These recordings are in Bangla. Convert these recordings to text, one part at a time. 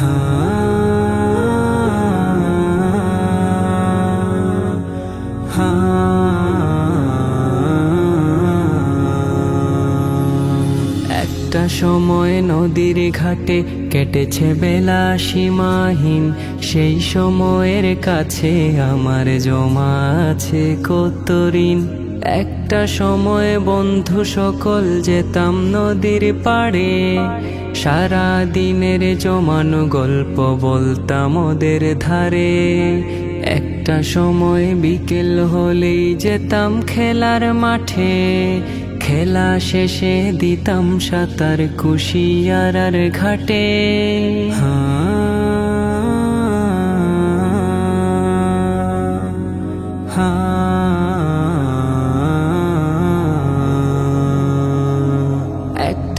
একটা সময় নদীর ঘাটে কেটেছে বেলা সীমাহীন, সেই সময়ের কাছে আমার জমা আছে কত ঋণ। একটা সময় বন্ধু সকল যেতাম নদীর পাড়ে। সারা দিনের জমানো গল্প বলতাম ওদের ধারে। একটা সময় বিকেল হলেই যেতাম খেলার মাঠে। খেলা শেষে দিতাম সাঁতার কুশিয়ারার ঘাটে।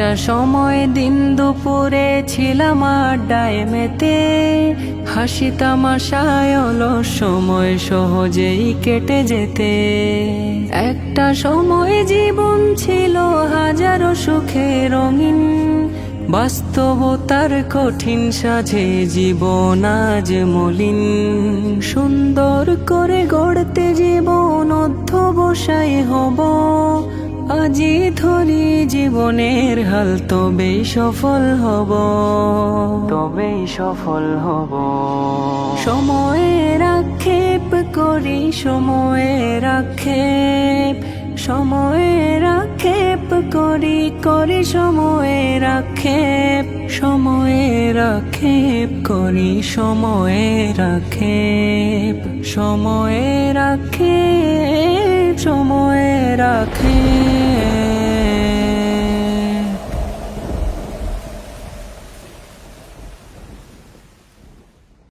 একটা সময় দিন দুপুরে ছিলাম আড্ডায় মেতে। হাসি তামাশায় অলস সময় সহজেই কেটে যেতে। একটা সময় জীবন ছিল হাজারো সুখে রঙিন। বাস্তবতার কঠিন সাজে জীবন আজ মলিন। সুন্দর করে গড়তে জীবন অধ্যবসায় হব। আজি ধরি জীবনের হাল তবেই সফল হব। তবেই সফল হব। সময়ের আক্ষেপ করি সময়ের আক্ষেপ। সময়ের আক্ষেপ করি করি সময়ের আক্ষেপ। সময়ের আক্ষেপ করি সময়ের আক্ষেপ। সময়ের আক্ষেপ সময়ের আক্ষেপ।